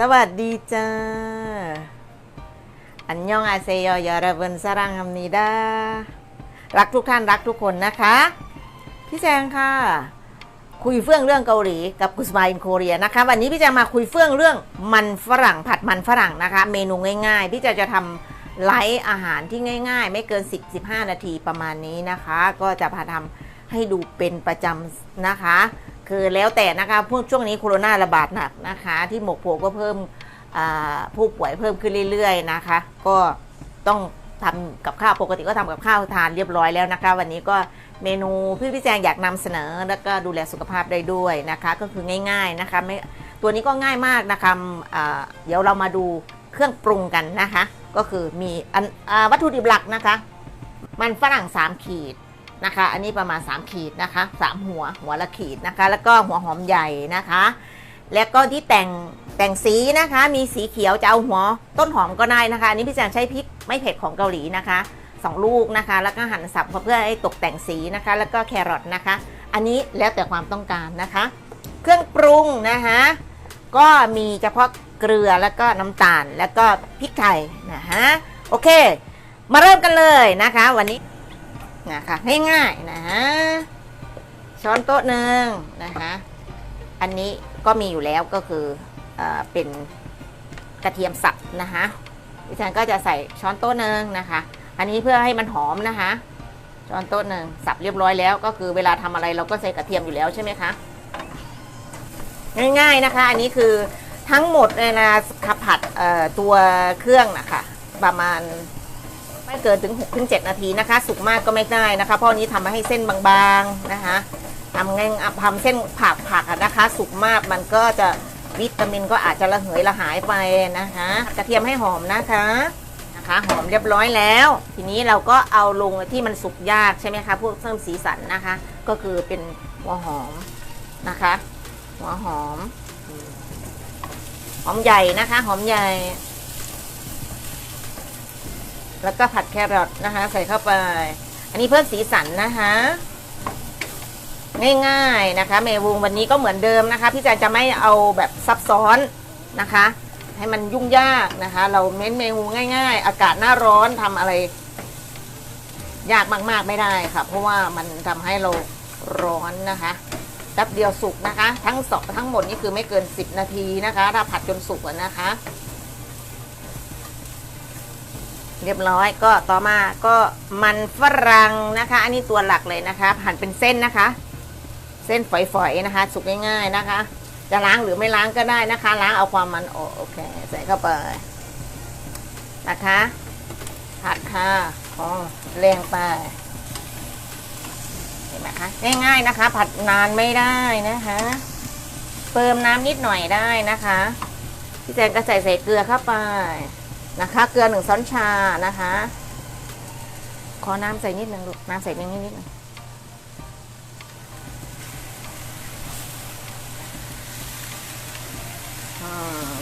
สวัสดีจ้า อันยองอาเซโยยอระเบินสรังคำนี้ดารักทุกท่านรักทุกคนนะคะ พี่แจงค่ะ คุยเฟื่องเรื่องเกาหลีกับกุสมาอินโคเรียนะคะ วันนี้พี่แจงมาคุยเฟื่องเรื่องมันฝรั่งผัดมันฝรั่งนะคะ เมนูง่ายๆ พี่แจงจะทำไลฟ์อาหารที่ง่าย ๆ ไม่เกิน 10-15 นาทีประมาณนี้นะคะ ก็จะพาทำให้ดูเป็นประจำนะคะ คือแล้วแต่นะคะพวกช่วงนี้โควิดระบาดหนักนะคะ ที่หมกโผก็เพิ่มผู้ป่วยเพิ่มขึ้นเรื่อยๆนะคะ ก็ต้องทำกับข้าวปกติก็ทำกับข้าวทานเรียบร้อยแล้วนะคะ วันนี้ก็เมนูพี่พี่แจงอยากนำเสนอแล้วก็ดูแลสุขภาพได้ด้วยนะคะ ก็คือง่ายๆนะคะไม่ตัวนี้ก็ง่ายมากนะคะเดี๋ยวเรามาดูเครื่องปรุงกันนะคะ ก็คือมีอวัตถุดิบหลักนะคะ มันฝรั่ง3ขีด นะคะ อันนี้ประมาณ 3 ขีดนะคะ 3 หัวหัวละขีดนะคะ แล้วก็หัวหอมใหญ่นะคะ แล้วก็ที่แต่งแต่งสีนะคะ มีสีเขียวจะเอาหัวต้นหอมก็ได้นะคะ อันนี้พี่แจงใช้พริกไม่เผ็ดของเกาหลีนะคะสองลูกนะคะ แล้วก็หั่นสับเพื่อให้ตกแต่งสีนะคะ แล้วก็แครอทนะคะ อันนี้แล้วแต่ความต้องการนะคะ เครื่องปรุงนะคะก็มีเฉพาะเกลือแล้วก็น้ำตาลแล้วก็พริกไทยนะคะโอเค มาเริ่มกันเลยนะคะ วันนี้ นะคะง่ายๆนะฮะช้อนโต๊ะหนึ่งนะคะอันนี้ก็มีอยู่แล้วก็คือเอเป็นกระเทียมสับนะคะดิฉันก็จะใส่ช้อนโต๊ะหนึ่งนะคะ อันนี้เพื่อให้มันหอมนะคะช้อนโต๊ะหนึ่งสับเรียบร้อยแล้ว ก็คือเวลาทำอะไรเราก็ใส่กระเทียมอยู่แล้วใช่ไหมคะง่ายๆนะคะ อันนี้คือทั้งหมดเลยนะขับผัดตัวเครื่องนะคะประมาณ ไม่เกินถึง6ถึง7นาทีนะคะ สุกมากก็ไม่ได้นะคะเพราะนี้ทำมาให้เส้นบางๆนะคะทำง่ายทำเส้นผักผักนะคะ สุกมากมันก็จะวิตามินก็อาจจะระเหยระหายไปนะคะ กระเทียมให้หอมนะคะนะคะหอมเรียบร้อยแล้ว ทีนี้เราก็เอาลงที่มันสุกยากใช่ไหมคะพวกเพิ่มสีสันนะคะ ก็คือเป็นหัวหอมนะคะ หัวหอม หอมใหญ่นะคะ หอมใหญ่ แล้วก็ผัดแครอทนะคะ ใส่เข้าไป อันนี้เพิ่มสีสันนะคะง่ายๆนะคะ เมวูวันนี้ก็เหมือนเดิมนะคะ พี่แจนจะไม่เอาแบบซับซ้อนนะคะ ให้มันยุ่งยากนะคะ เราเม้นเมนูง่าย ๆ อากาศหน้าร้อนทำอะไร ยากมากๆไม่ได้ค่ะ เพราะว่ามันทำให้เราร้อนนะคะแป๊บเดียวสุกนะคะ ทั้งสองทั้งหมดนี่คือไม่เกิน 10 นาทีนะคะ ถ้าผัดจนสุกนะคะ เรียบร้อยก็ต่อมาก็มันฝรั่งนะคะ อันนี้ตัวหลักเลยนะคะหั่นเป็นเส้นนะคะ เส้นฝอยๆนะคะ สุกง่ายๆนะคะ จะล้างหรือไม่ล้างก็ได้นะคะ ล้างเอาความมันออกโอเค ใส่เข้าไปนะคะผัดค่ะอ๋อแรงไปเห็นไหมคะง่ายๆนะคะ ผัดนานไม่ได้นะคะเติมน้ำนิดหน่อยได้นะคะพี่แจงก็ใส่ใส่เกลือเข้าไป นะคะ เกลือหนึ่งช้อนชานะคะ ขอน้ำใส่นิดนึงลูกน้ำใส่นิดนิดนึง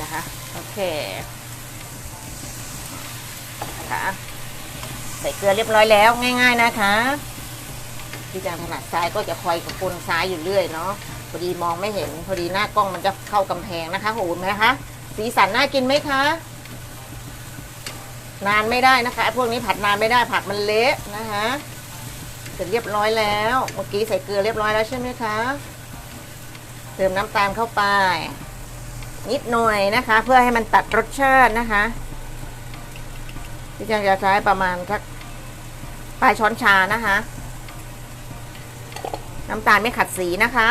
นะคะ โอเคนะคะใส่เกลือเรียบร้อยแล้วง่าย ๆนะคะพี่จางถนัดซ้ายก็จะคอยกับคนซ้ายอยู่เรื่อยเนาะพอดีมองไม่เห็น พอดีหน้ากล้องมันจะเข้ากำแพงนะคะโหนไหมคะ สีสันน่ากินไหมคะ นานไม่ได้นะคะพวกนี้ผัดนานไม่ได้ผัดมันเละนะคะเสร็จเรียบร้อยแล้ว เมื่อกี้ใส่เกลือเรียบร้อยแล้วใช่ไหมคะ เติมน้ำตาลเข้าไป นิดหน่อยนะคะ เพื่อให้มันตัดรสชาตินะคะที่จังจะใช้ประมาณสักปลายช้อนชานะคะ น้ำตาลไม่ขัดสีนะคะ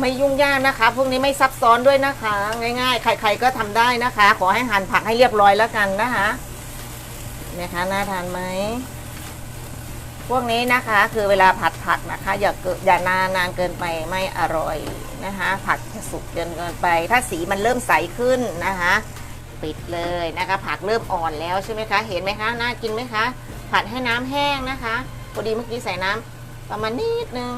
ไม่ยุ่งยากนะคะ พวกนี้ไม่ซับซ้อนด้วยนะคะ ง่ายๆ ใคร ๆก็ทำได้นะคะ ขอให้หั่นผักให้เรียบร้อยแล้วกันนะคะนะคะน่าทานไหมพวกนี้นะคะ คือเวลาผัดผักนะคะ อย่าเกินอย่านานนานเกินไปไม่อร่อยนะคะ ผักจะสุกเกินเกินไป ถ้าสีมันเริ่มใสขึ้นนะคะ ปิดเลยนะคะ ผักเริ่มอ่อนแล้วใช่ไหมคะ เห็นไหมคะน่ากินไหมคะ ผัดให้น้ำแห้งนะคะพอดีเมื่อกี้ใส่น้ำประมาณนิดนึง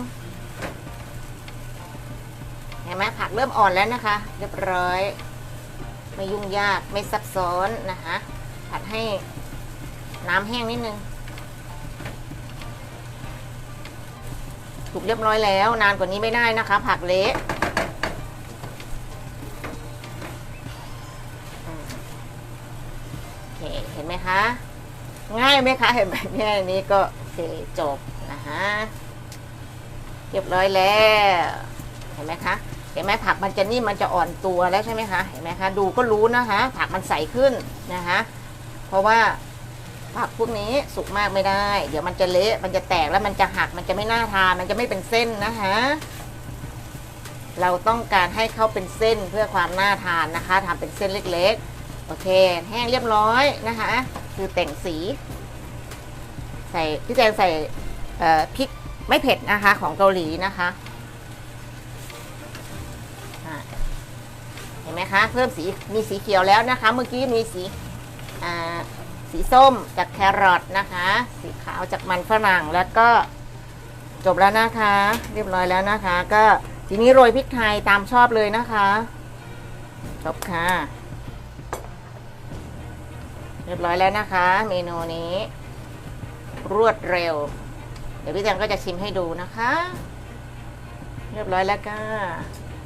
เห็นไหมผักเริ่มอ่อนแล้วนะคะ เรียบร้อย ไม่ยุ่งยากไม่ซับซ้อนนะคะ ผัดให้น้ำแห้งนิดนึงถูกเรียบร้อยแล้ว นานกว่านี้ไม่ได้นะคะ ผักเละโอเคเห็นไหมคะ ง่ายไหมคะ เห็นแบบนี้นี้ก็โอเคจบนะคะเรียบร้อยแล้ว เห็นไหมคะ เห็นไหมผักมันจะนิ่มมันจะอ่อนตัวแล้วใช่ไหมคะเห็นไหมคะดูก็รู้นะคะผักมันใสขึ้นนะคะเพราะว่าผักพวกนี้สุกมากไม่ได้ เดี๋ยวมันจะเละมันจะแตกแล้วมันจะหักมันจะไม่น่าทานมันจะไม่เป็นเส้นนะคะเราต้องการให้เขาเป็นเส้นเพื่อความน่าทานนะคะทำเป็นเส้นเล็กๆ โอเค แห้งเรียบร้อยนะคะ คือแต่งสี ใส่พี่แจงใส่พริกไม่เผ็ดนะคะ ของเกาหลีนะคะ ห็นไหมคะเพิ่มสีมีสีเขียวแล้วนะคะ เมื่อกี้มีสีสีส้มจากแครอทนะคะ สีขาวจากมันฝรั่งแล้วก็จบแล้วนะคะ เรียบร้อยแล้วนะคะ ก็ทีนี้โรยพริกไทยตามชอบเลยนะคะจบค่ะ เรียบร้อยแล้วนะคะ เมนูนี้ รวดเร็ว เดี๋ยวพี่แจงก็จะชิมให้ดูนะคะ เรียบร้อยแล้วก็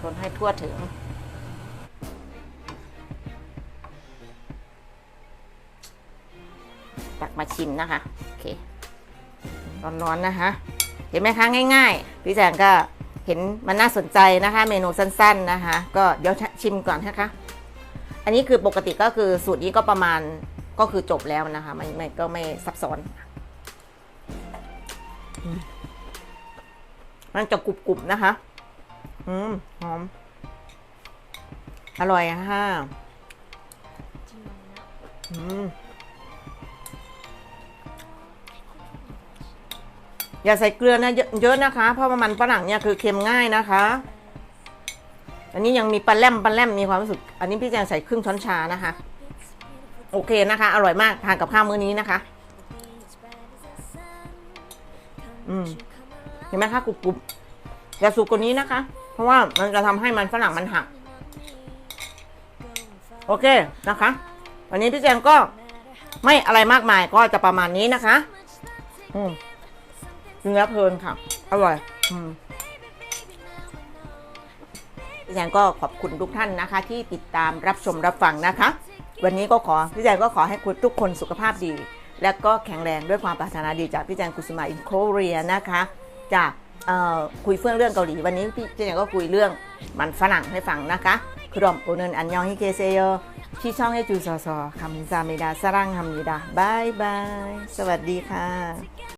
คนให้ทั่วถึง กมาชิมนะคะโอเคร้อนๆนะคะ เห็นไหมคะง่ายๆพี่แจงก็เห็นมันน่าสนใจนะคะ เมนูสั้นๆนะคะ ก็เดี๋ยวชิมก่อนนะคะ อันนี้คือปกติก็คือสูตรนี้ก็ประมาณก็คือจบแล้วนะคะไม่ไม่ก็ไม่ซับซ้อน มันจะกรุบๆนะคะ อืมหอม อร่อยอะค่ะอืม อย่าใส่เกลือนะเยอะนะคะ เพราะว่ามันฝรั่งเนี่ยคือเค็มง่ายนะคะ อันนี้ยังมีปลาแลมปลาแลมมีความรู้สึก อันนี้พี่แจงใส่ครึ่งช้อนชานะคะ โอเคนะคะ อร่อยมากทานกับข้าวมื้อนี้นะคะ อืมเห็นไหมคะกรุบกรุบอย่าสุกกว่านี้นะคะ เพราะว่ามันจะทำให้มันฝรั่งมันหัก โอเคนะคะ วันนี้พี่แจงก็ไม่อะไรมากมายก็จะประมาณนี้นะคะ อืม เนื้อเพลินค่ะ อร่อย อืมพี่แจงก็ขอบคุณทุกท่านนะคะ ที่ติดตามรับชมรับฟังนะคะ วันนี้ก็ขอพี่แจงก็ขอให้คุณทุกคนสุขภาพดี และก็แข็งแรงด้วยความปรารถนาดีจากพี่แจงกุสุมาอินโคเรียนะคะ จากเอ่อคุยเฟื่องเรื่องเกาหลีวันนี้พี่แจงก็คุยเรื่องมันฝรั่งให้ฟังนะคะครอมโอเนอันยองฮิเกเซโยที่ช่องให้จูซอซอคำซาเมดาสรังฮัมมิดาบายบาย สวัสดีค่ะ